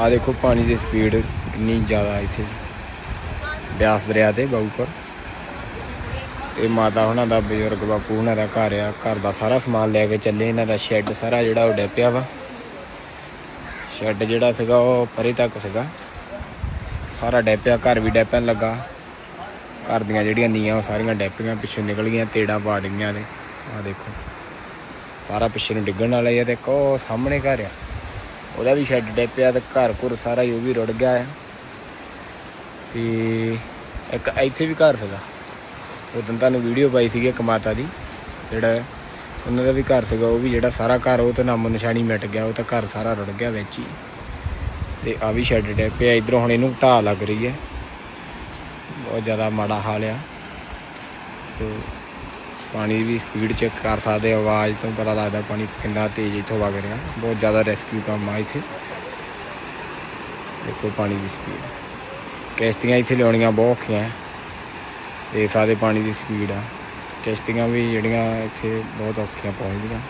ਆ ਦੇਖੋ ਪਾਣੀ ਦੀ ਸਪੀਡ ਕਿੰਨੀ ਜ਼ਿਆਦਾ ਇੱਥੇ। ਬਿਆਸ ਦਰਿਆ ਤੇ ਬਾਊਪਰ ਇਹ ਮਾਤਾ ਉਹਨਾਂ ਦਾ ਬਜ਼ੁਰਗ ਬਾਪੂ ਉਹਨਾਂ ਦਾ ਘਰ ਆ। ਘਰ ਦਾ ਸਾਰਾ ਸਮਾਨ ਲੈ ਕੇ ਚੱਲੇ। ਇਹਨਾਂ ਦਾ ਸ਼ੈੱਡ ਸਾਰਾ ਜਿਹੜਾ ਉਹ ਡੱਪਿਆ ਵਾ। ਸ਼ੈੱਡ ਜਿਹੜਾ ਸੀਗਾ ਉਹ ਪਰੇ ਤੱਕ ਸੀਗਾ। ਸਾਰਾ ਡੈਪਿਆ ਘਰ ਵੀ ਡੈਪਣ ਲੱਗਾ। ਘਰ ਦੀਆਂ ਜਿਹੜੀਆਂ ਨੀਆਂ ਉਹ ਸਾਰੀਆਂ ਡੈਪੀਆਂ ਪਿੱਛੋਂ ਨਿਕਲ ਗਈਆਂ, ਤੇੜਾ ਪਾੜ ਗਈਆਂ ਨੇ। ਆ ਦੇਖੋ। ਸਾਰਾ ਪਿੱਛੇ ਨੂੰ ਡਿੱਗਣ ਵਾਲਾ ਹੀ ਆ ਤੇ ਕੋ ਸਾਹਮਣੇ ਘਰ ਆ। ਉਹਦਾ ਵੀ ਸ਼ੈੱਡ ਡੈਪਿਆ ਤੇ ਘਰ ਘੁਰ ਸਾਰਾ ਹੀ ਉਹ ਵੀ ਰੁੜ ਗਿਆ ਆ ਤੇ ਇੱਕ ਇੱਥੇ ਵੀ ਘਰ ਸੀਗਾ। ਉਦੋਂ ਤੁਹਾਨੂੰ ਵੀਡੀਓ ਪਾਈ ਸੀਗੀ ਇੱਕ ਮਾਤਾ ਦੀ, ਜਿਹੜਾ ਉਹਨਾਂ ਦਾ ਵੀ ਘਰ ਸੀਗਾ, ਉਹ ਵੀ ਜਿਹੜਾ ਸਾਰਾ ਘਰ, ਉਹ ਤੇ ਨਾਮੋ ਨਿਸ਼ਾਨੀ ਮਿਟ ਗਿਆ, ਉਹ ਤਾਂ ਘਰ ਸਾਰਾ ਰੁੜ ਗਿਆ ਵਿੱਚ ਹੀ। ਤੇ ਆ ਵੀ ਸ਼ੈੱਡ ਡੇ ਪਿਆ, ਇਧਰੋਂ ਹੁਣ ਇਹਨੂੰ ਢਾਹ ਲੱਗ ਰਹੀ ਹੈ। ਬਹੁਤ ਜ਼ਿਆਦਾ ਮਾੜਾ ਹਾਲ ਆ। ਤੇ ਪਾਣੀ ਦੀ ਸਪੀਡ ਚੈੱਕ ਕਰ ਸਕਦੇ ਆਵਾਜ਼ ਤੋਂ ਪਤਾ ਲੱਗਦਾ ਪਾਣੀ ਕਿੰਨਾ ਤੇਜ਼ ਇੱਥੋਂ ਵਗ ਰਿਹਾ। ਬਹੁਤ ਜ਼ਿਆਦਾ ਰੈਸਕਿਊ ਕੰਮ ਆ ਇੱਥੇ। ਦੇਖੋ ਪਾਣੀ ਦੀ ਸਪੀਡ ਕਿਸ਼ਤੀਆਂ ਇੱਥੇ ਲਿਆਉਣੀਆਂ ਬਹੁਤ ਔਖੀਆਂ ਹੈ ਸਾਰੇ ਪਾਣੀ ਦੀ ਸਪੀਡ ਆ। ਕਿਸ਼ਤੀਆਂ ਵੀ ਜਿਹੜੀਆਂ ਇੱਥੇ ਬਹੁਤ ਔਖੀਆਂ ਪਹੁੰਚਦੀਆਂ।